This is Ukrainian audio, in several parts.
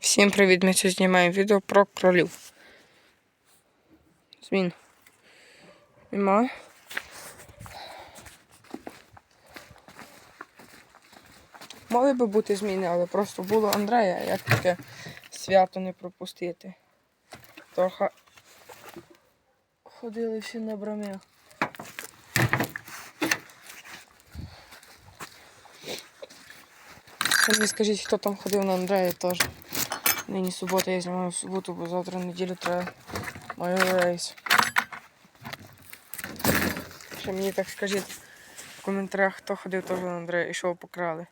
Всім привіт! Ми сьогодні знімаємо відео про кролів. Змін. Нема. Мали би бути зміни, але просто було Андрея, як таке свято не пропустити. Трохи ходили всі на брам'ях. Ви мені скажіть, хто там ходив на Андрея теж. Нині субота, я знімаю в суботу, бо завтра неділю треба маю рейс. Ще мені так скажіть в коментарях, хто ходив теж на Андрея і що покрали.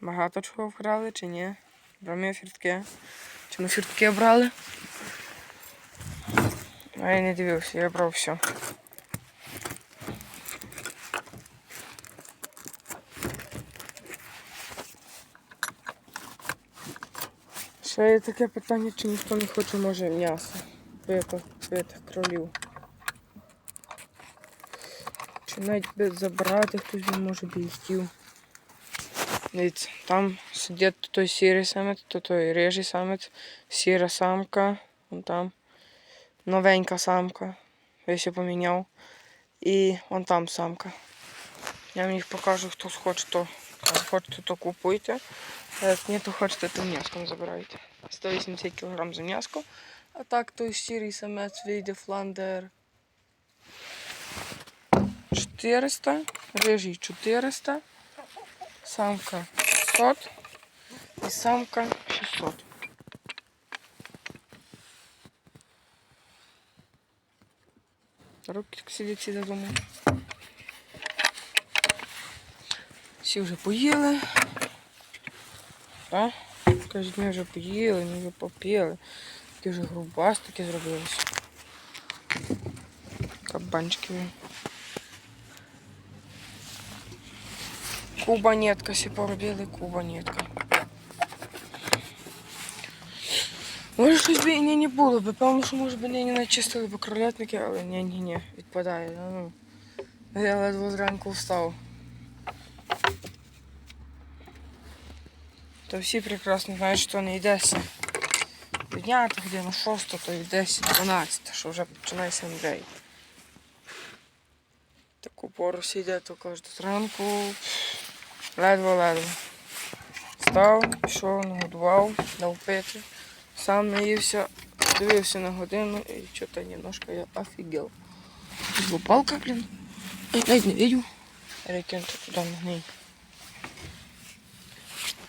Багато чого вкрали чи ні? Брамі фіртки. Чи ми фіртки брали? А я не дивився, я брав все. Ще є таке питання, чи ніхто не хоче може м'ясо. Битих, битих кролів. Чи навіть забрати хтось би може би хотів. Дивіться, там сидить той сірий самець, то той рижий самець, сіра самка, вон там новенька самка. Я ще поміняв. І вон там самка. Я вам їх покажу, хто хоче, то хочете, то купуйте. А Як ні, то хочете, то м'яском забирайте. 180 кг за м'яско. А так той сірий самець вийде фландер 400, рижий 400, самка 600 і самка 600. Руки сидять всі додому. Всі вже поїли. Так? Кажуть, ми вже поїли, ми вже попіли. Такі вже грубастики зробилися. Кабанчики. Кубанетка всі поробили, кубанетка. Може щось би і нині було би, певно, що може би нині начистили б кролятники, але ні, ні, ні, відпадає. Ну, я ледве зранку встав. То всі прекрасно знають, що не йдеться. Підняти годину 6, то йдеться 12, що вже починається Андрей. Таку пору сидять, то кожну зранку. Ледве-ледве. Став, пішов, нагодував, дав пити. Сам наївся, дивився на годину і що-то немножко я офігел. Тут була палка, блін. Я навіть не видів. Перекинути туди на неї.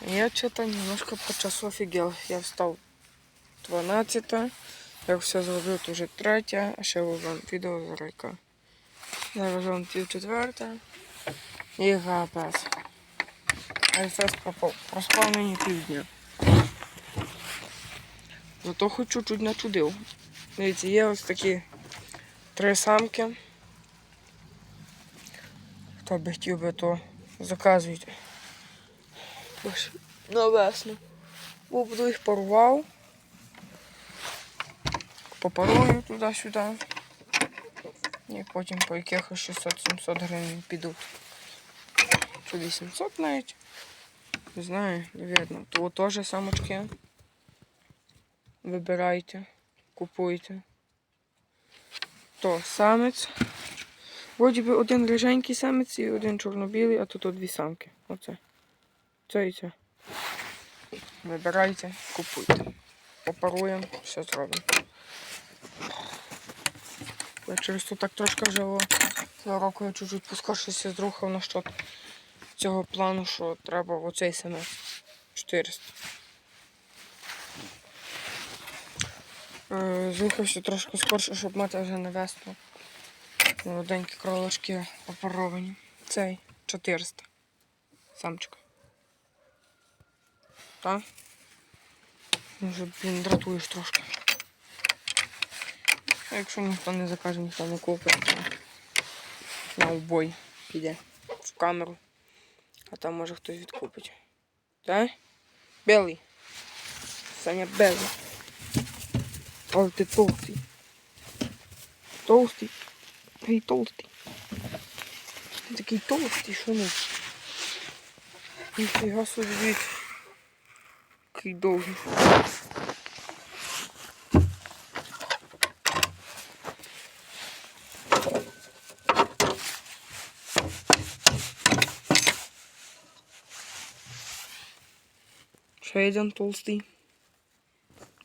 Я что-то немножко по часу офігел. Я встав 12, я все зробив, то вже 3, а ще вам відео з райка. Зараз вам пів четверта і ГПС. ГПС пропав. Проспав мені півдня. Зато хоч чуть-чуть начудив. Дивіться, є ось такі три самки. Хто би хотів би, то заказуйте. Ось на весну. Буду їх порвав. Попарую туди-сюди. І потім по якихось 600-700 гривень підуть. Чи 800 навіть. Не знаю, не видно. То теж самочки. Вибирайте, купуйте. То самець. Вроді би один риженький самець і один чорно-білий, а тут дві самки. Оце. Це і це. Вибирайте, купуйте. Попаруємо, все зробимо. Я через то так трошки вже цього року я чуть-чуть поскоршився зрухав на що цього плану, що треба оцей самець 400. Е, Зрухався трошки скорше, щоб мати вже на весну. Молоденькі кролишки попаровані. Цей 400. Самчика. Так? Може, блін, дратуєш трошки. А якщо ніхто не закаже, ніхто не купить, на убой піде в камеру. А там може хтось відкупить. Так? Белий. Саня белий. Але ти толстий. Толстий. Ти толстий. Ти такий толстий, що ну. Ніфіга собі. дивіться. Який довгий. Ще один толстий.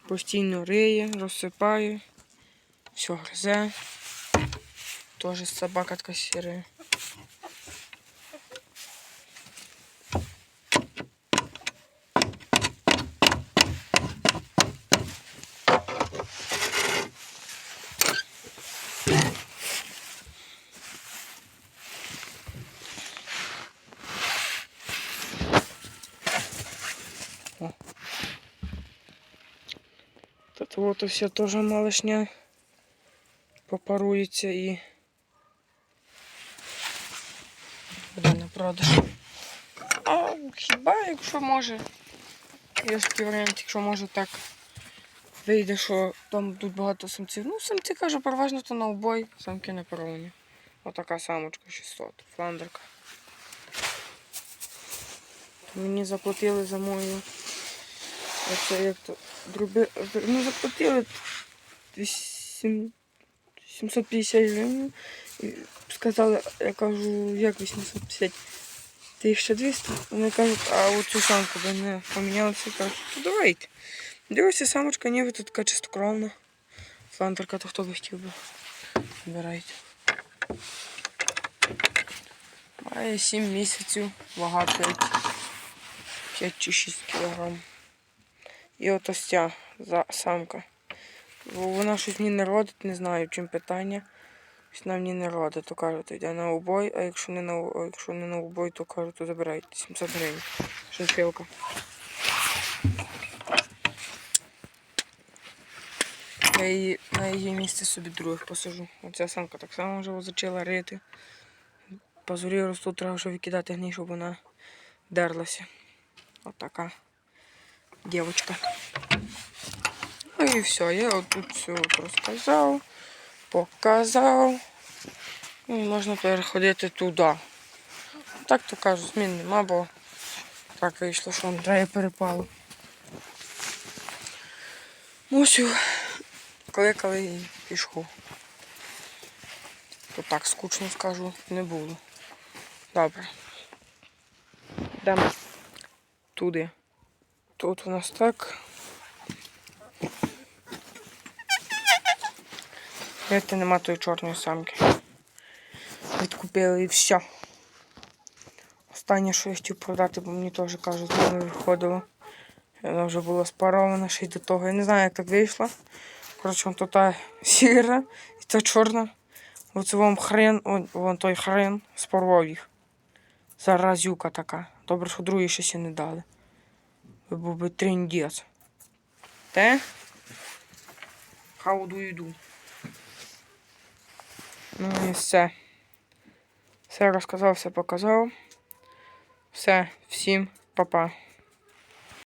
Постійно риє, розсипає, все гризе. Тоже собака така сіра. Тут все тоже малышня попарується і буде на продаж. А хіба якщо може. Є ж такий варіант, якщо може так вийде, що там тут багато самців. Ну, самці каже, переважно то на обой, самки на паровні. Отака самочка 600, фландерка. Мені заплатили за мою. Оце як то дроби. Ну заплатили 750 гривень. Сказали, я кажу, як 850? 1200. Вони кажуть, а оцю самку би не помінялися. Кажуть, то давайте. Дивися, самочка ніби тут така чистокровна. Флантерка, то хто би хотів би. Вибирайте. Має 7 місяців, вага 5, 5 чи 6 кілограм. І от ось ця самка. Бо вона щось мені не родить, не знаю, чим питання. Вона мені не родить, то кажуть, йде на убой, а якщо не на, якщо не на убой, то кажуть, то забирайте 700 гривень. Шиншилка. Я її, на її місце собі других посажу. Оця самка так само вже зачала рити. Пазурі ростуть, треба вже викидати гній, щоб вона дерлася. Отака дівчинка. Ну і все, я отут все от розказав, показав. Ну, і можна переходити туди. Так то кажу, змін нема, бо так вийшло, що Андрея перепало. Мусю кликали і пішов. То так скучно скажу, не було. Добре. Йдемо туди. Тут у нас так. Знаєте, нема тої чорної самки. Відкупили і все. Останнє, що я хотів продати, бо мені теж кажуть, з ними виходило. Вона вже була спарована ще й до того. Я не знаю, як так вийшло. Коротше, то та сіра і та чорна. Оце вам хрен, вон, вон той хрен спорвав їх. Заразюка така. Добре, що другі ще не дали. Ви був би трендець. Те? How do you do? Ну і все. Все розказав, все показав. Все, всім па-па.